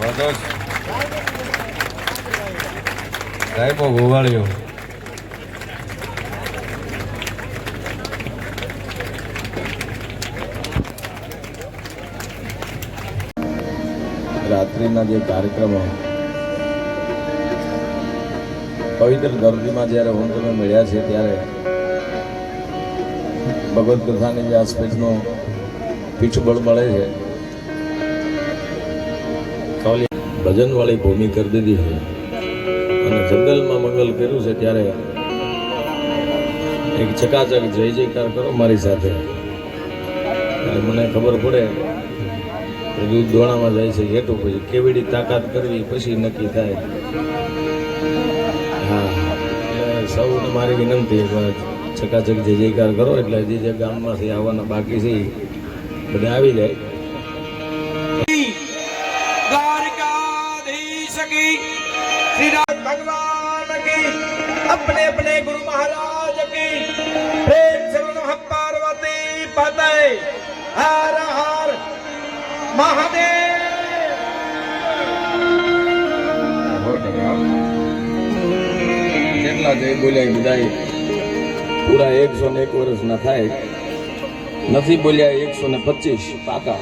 વાંધો સાહેબો ગોવાળ્યો રાત્રિના જે કાર્યક્રમો, પવિત્ર ધરતીમાં જ્યારે તમે મળ્યા છે ત્યારે ભગવત કથાની જે આસપાસનો પીછબળ મળે છે. ભજનવાળી ભૂમિ કરી દીધી છે. અને જંગલમાં મંગલ કર્યું છે ત્યારે એક ચકાચક જય જયકાર કરો મારી સાથે. એટલે મને ખબર પડે દૂધ દોણામાં જાય છે હેઠું, પછી રીતે તાકાત કરવી, પછી નક્કી થાય. હા સૌને મારી વિનંતી ચકાચક જય જયકાર કરો, એટલે જે જે ગામમાંથી આવવાના બાકી છે બધા આવી જાય. की श्री राम भगवान की अपने अपने गुरु महाराज की प्रेम से बोलो हम पार्वती पते हर हर महादेव જેટલા જય બોલ્યા એ બધાય પૂરા એકસો ને એક વર્ષના થાય નથી બોલ્યા એકસો ને પચીસ પાકા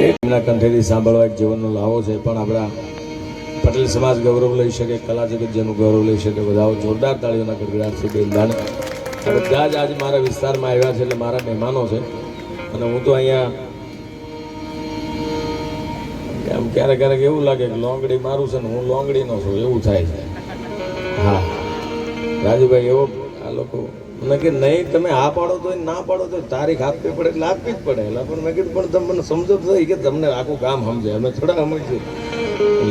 એમના કંઠેથી સાંભળવા એક જીવનનો લાવો છે પણ આપણા પટેલ સમાજ ગૌરવ લઈ શકે, કલા જગત જેનું ગૌરવ લઈ શકે બધા જોરદાર તાળીઓના ગડગડાટથી આ બધા જ આજે મારા વિસ્તારમાં આવ્યા છે એટલે મારા મહેમાનો છે. અને હું તો અહીંયા એમ ક્યારેક ક્યારેક એવું લાગે કે લોંગડી મારું છે ને હું લોંગડીનો છું, એવું થાય છે. હા. રાજુભાઈ, એવો આ લોકો, મને કે નહીં, તમે આ પાડો તો, ના પાડો તો તારીખ આપવી પડે એટલે આપવી જ પડે. એટલે પણ મેં કીધું, પણ તમે મને સમજો તો કે તમને આખું કામ સમજે. અમે થોડા સમજશું.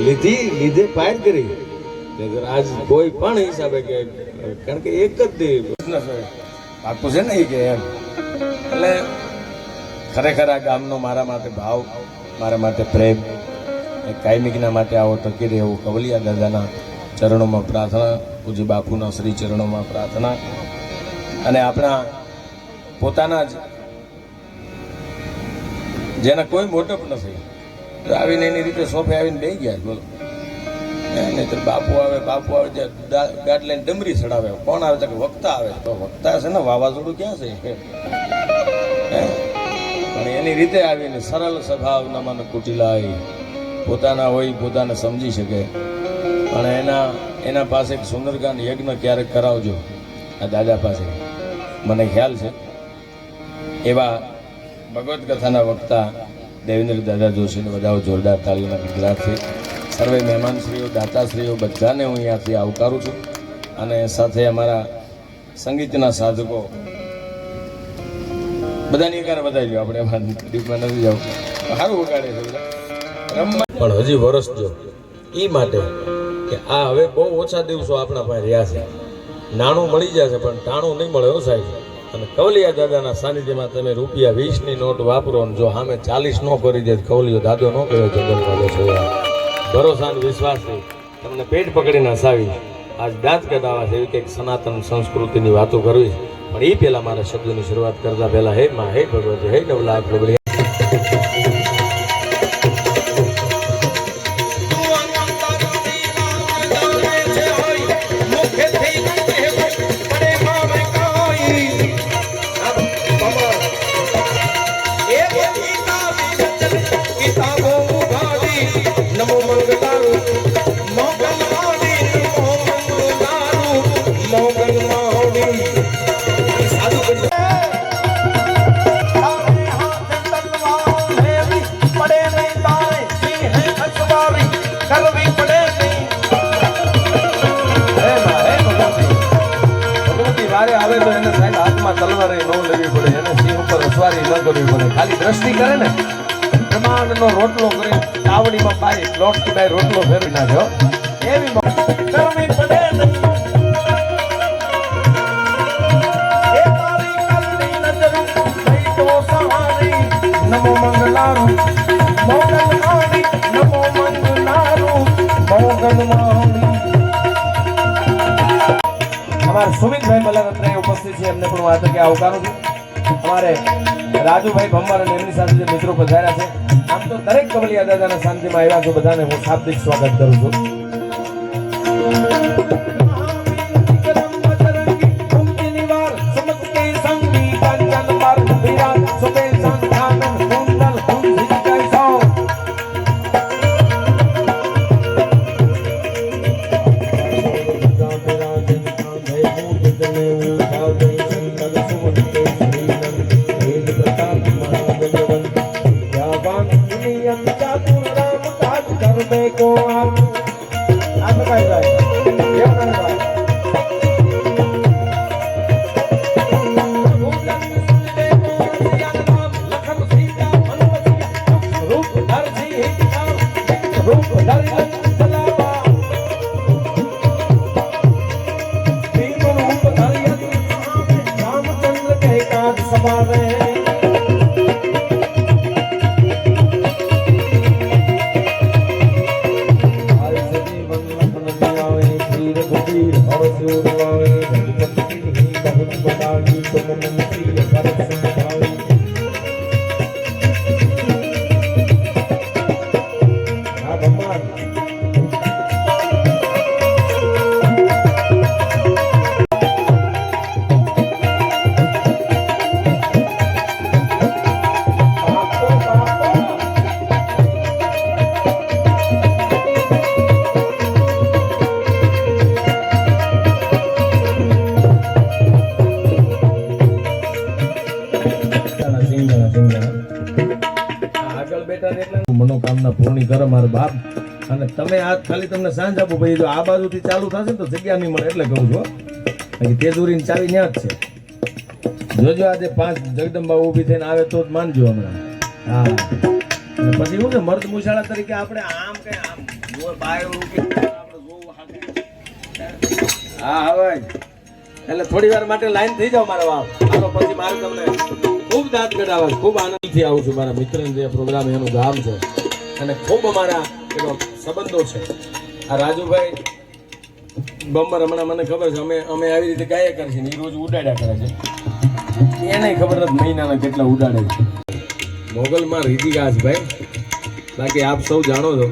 લીધી, લીધે ફાયર કરી. આજ કોઈ પણ હિસાબે કે, કારણ કે એક જ દે આખું છે. ને એ કે એમ. એટલે ખરેખર આ ગામનો મારા માટે ભાવ, મારા માટે પ્રેમ, એ કાયમિકના માટે આવો ટકી રહે એવું કવલિયા દાદાના ચરણોમાં પ્રાર્થના, પૂજ્ય બાપુના શ્રી ચરણોમાં પ્રાર્થના. અને આપણા પોતાના જ, જેના કોઈ મોટપ નથી. આવીને એની રીતે સોફે આવીને બે ગયા બોલો. નહીતર બાપુ આવે બાપુ આવે જે ગાડ લઈને ડમરી ચડાવે. કોણ આવે? ત્યાં વક્તા આવે. તો વક્તા છે ને, વાવાઝોડું ક્યાં છે? પણ એની રીતે આવીને સરળ સ્વભાવના મને કુટિલાય પોતાના હોય, પોતાને સમજી શકે. પણ એના એના પાસે એક સુંદરકાંડ યજ્ઞ ક્યારેક કરાવજો. આ દાદા પાસે. મને ખ્યાલ છે. એવા ભગવત કથાના વક્તા દેવેન્દ્ર દાદા જોશીને બધા જોરદાર તાલીઓના ગુજરાતથી સર્વે મહેમાનશ્રીઓ, દાતાશ્રીઓ, બધાને હું અહીંયાથી આવકારું છું. અને સાથે અમારા સંગીતના સાધકો. બધાની એકાર વધારી આપણે એમાં ડીપમાં નથી જવું. સારું વગાડે છે રમવા પણ હજી વરસજો એ માટે કે આ હવે બહુ ઓછા દિવસો આપણા પાસે રહ્યા છે. નાણું મળી જશે, પણ ટાણું નહીં મળે હો સાહેબ. અને કવલિયા દાદાના સાનિધ્યમાં તમે રૂપિયા વીસની નોટ વાપરો અને જો સામે ચાલીસ નો કરી દે કવલિયો દાદો ન કર્યો જંગલમાં છો ભરોસા અને વિશ્વાસથી તમને પેટ પકડીને હસાવી આજ દાંત કદાવા છે એવી કંઈક સનાતન સંસ્કૃતિની વાતો કરવી પણ એ પહેલાં મારા શબ્દોની શરૂઆત કરતા પહેલાં, હે માં, હે ભગવતી, હે નવલા તલવારે ન લેવી પડે એને સિંહ ઉપર સવારી ન કરવી પડે. ખાલી દ્રષ્ટિ કરે ને. બ્રહ્માંડનો રોટલો કરી તાવડીમાં પાઈ લોટથી બાય રોટલો ફેરવી નાખ્યો એવી કરવી પડે. નમો મંગલારું મોગલ મારી. નમો મંગલારું મોગલ મારી. અમારા સુમિતભાઈ મલાવત્રે છે એમને પણ હું આ તકે આવકારું છું અમારે રાજુભાઈ ભમ્મર અને એમની સાથે જે મિત્રો પધાર્યા છે, આમ તો દરેક કમલિયા દાદાના શાંતિમાં આવ્યા છો બધાને હું શાબ્દિક સ્વાગત કરું છું. को आप आप बताइए भाई મનોકામના પૂર્ણ મારો બાપ. અને તમે આ ખાલી તમને સાંજ આપો ભાઈ જો આ બાજુથી ચાલુ થશે તો જગ્યા નહીં મળે એટલે કહું છું. બાકી તેજુરીની ચાવી ત્યાં જ છે. જોજો આજે પાંચ જગદંબા ઊભી થઈને આવે તો જ માનજો હમણાં. હા. પછી શું છે, મર્દ મુશાળા તરીકે આપણે આમ કઈ આમ આપણે. હા હવે એટલે થોડી વાર માટે લાઈન થઈ જાવ મારા બાપ. આનો પછી મારે તમને ખૂબ દાંત કઢાવવા ખૂબ આનંદથી આવું છું મારા મિત્રને જે પ્રોગ્રામ એનું ગામ છે. અને ખૂબ અમારા એનો સંબંધો છે. આ રાજુભાઈ બમ્બર હમણાં મને ખબર છે, અમે અમે આવી રીતે ગાયા કરે છે ને એ રોજ ઉડાડ્યા કરે છે. એને ખબર નથી મહિનાના કેટલા ઉડાડે છે. મોગલમાં રીતિગાસ ભાઈ બાકી આપ સૌ જાણો છો,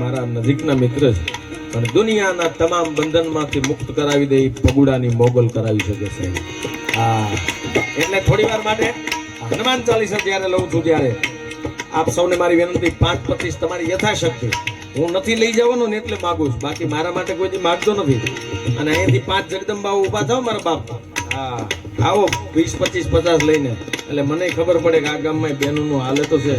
મારા નજીકના મિત્ર છે. પણ દુનિયાના તમામ બંધનમાંથી મુક્ત કરાવી દે પગુડાની મોગલ કરાવી શકે છે. હા, એટલે થોડી વાર માટે હનુમાન ચાલીસા જ્યારે લઉં છું ત્યારે આપ સૌને મારી વિનંતી, પાંચ પચીસ તમારી યથાશક્તિ. હું નથી લઈ જવાનો ને એટલે માગું છું. બાકી મારા માટે કોઈ માગતો નથી. અને અહીંયાથી પાંચ જગદંબાઓ ઊભા થાવ મારા બાપ. હા, આવો, વીસ, પચીસ, પચાસ લઈને. એટલે મને ખબર પડે કે આ ગામમાં બહેનોનું હાલે તો છે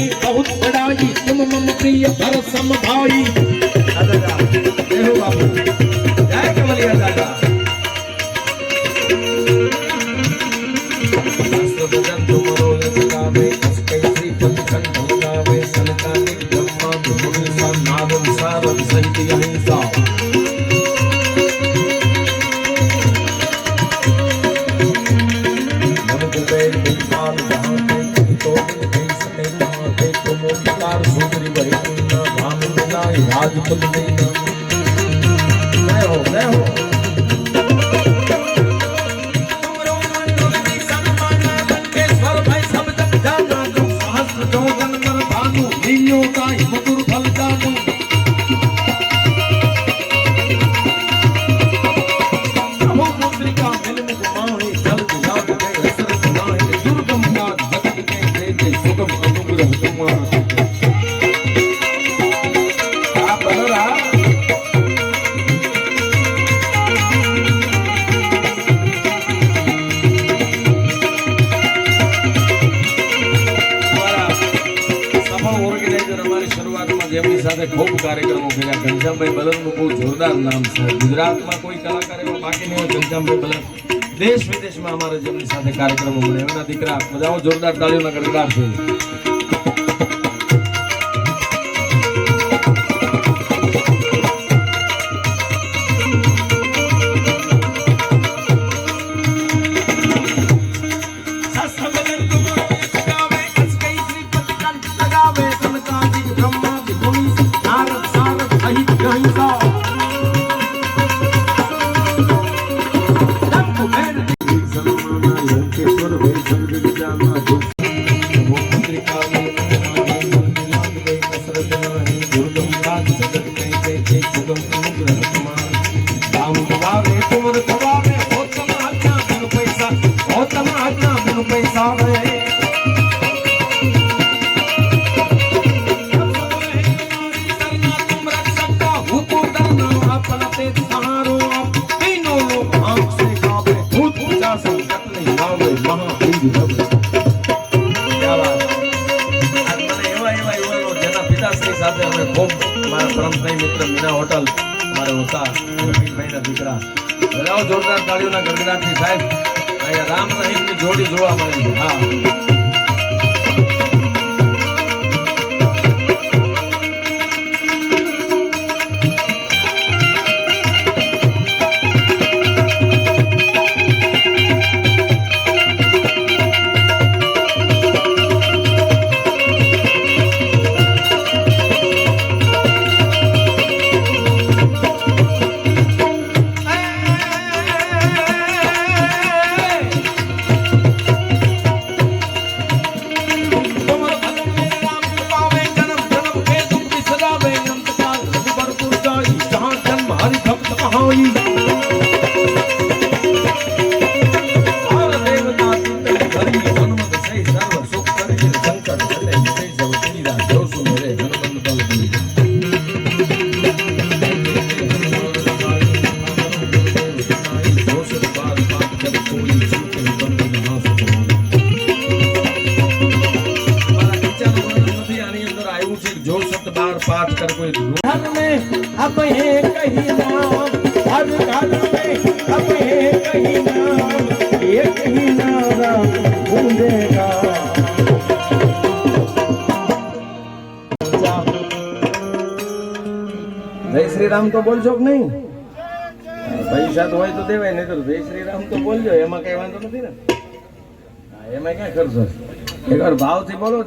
बहुत बड़ाई तुम मम प्रिय भरत सम भाई मिलाई राजपद દેશ વિદેશમાં અમારે જેમની સાથે કાર્યક્રમો મળે એમના દીકરા બધા જોરદાર તાળીઓના ગણગાર છે. સાથે અમે ખૂબ મારા પરમભાઈ મિત્ર મીના હોટલ અમારે હોતા રમીનભાઈના જોરદાર તાળીઓના ગરગડાટથી સાહેબ અહીંયા રામ રહીમની જોડી જોવા મળે છે. હા. શબ્દ બાર પાઠ કર કોઈ ધ્રુવ घर में अब है कहीं नाम हर घर में अब है कहीं नाम ये कहीं नाम गूंजेगा જય શ્રી રામ તો બોલશો કે નહીં પૈસા તો હોય તો દેવાય નહીં તો જય શ્રી રામ તો બોલજો એમાં કઈ વાંધો નથી ને હા, એમાં ક્યાં કરશો એકવાર ભાવથી બોલો